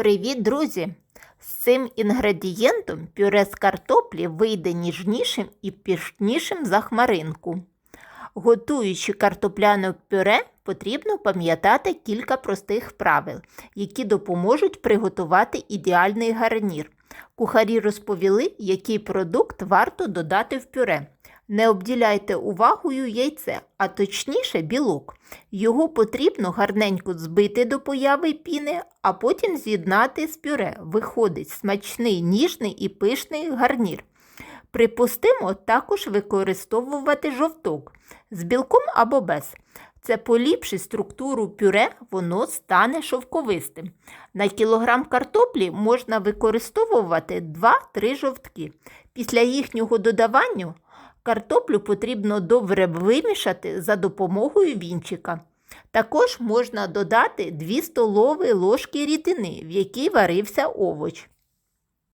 Привіт, друзі! З цим інгредієнтом пюре з картоплі вийде ніжнішим і пішнішим за хмаринку. Готуючи картопляне пюре, потрібно пам'ятати кілька простих правил, які допоможуть приготувати ідеальний гарнір. Кухарі розповіли, який продукт варто додати в пюре. Не обділяйте увагою яйце, а точніше білок. Його потрібно гарненько збити до появи піни, а потім з'єднати з пюре. Виходить смачний, ніжний і пишний гарнір. Припустимо, також використовувати жовток з білком або без. Це поліпшить структуру пюре, воно стане шовковистим. На кілограм картоплі можна використовувати 2-3 жовтки. Після їхнього додавання картоплю потрібно добре вимішати за допомогою вінчика. Також можна додати 2 столові ложки рідини, в якій варився овоч.